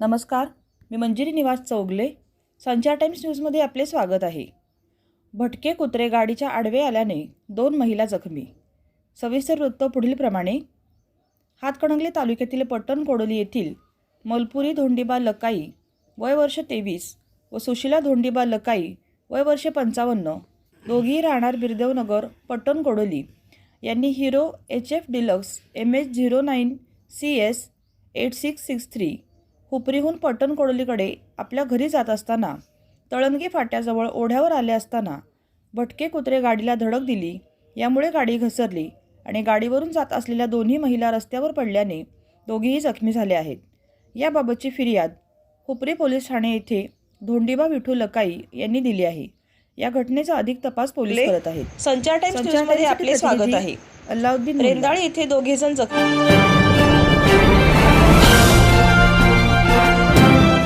नमस्कार मी मंजिरी निवास चौगले संचार टाइम्स न्यूजमध्ये आपले स्वागत आहे. भटके कुत्रे गाडीच्या आडवे आल्याने दोन महिला जखमी. सविस्तर वृत्त पुढीलप्रमाणे. हातकणंगले तालुक्यातील पट्टण कोडोली येथील मलपुरी धोंडीबा लकाई वय वर्ष तेवीस व सुशिला धोंडीबा लकाई वय वर्ष पंचावन्न दोघी राहणार बिरदेवनगर पट्टण कोडोली यांनी Hero H F Deluxe M H zero nine C S eight six six three हुपरीहून Pattan कोडोलीकडे आपल्या घरी जात असताना तळणगे फाट्याजवळ ओढ्यावर आले असताना भटके कुत्रे गाडीला धडक दिली यामुळे गाडी घसरली आणि गाडीवरून जात असलेल्या दोन्ही महिला रस्त्यावर पडल्याने दोघेही जखमी झाले आहेत. याबाबतची फिर्याद हुपरी पोलीस ठाणे येथे धोंडीबा विठू लकाई यांनी दिली आहे. या घटनेचा अधिक तपास पोलीस करत आहेत. संचार टाइम्स न्यूजमध्ये आपले स्वागत आहे. अल्लाउद्दीन. रेंदाळ येथे दोघे जण जखमी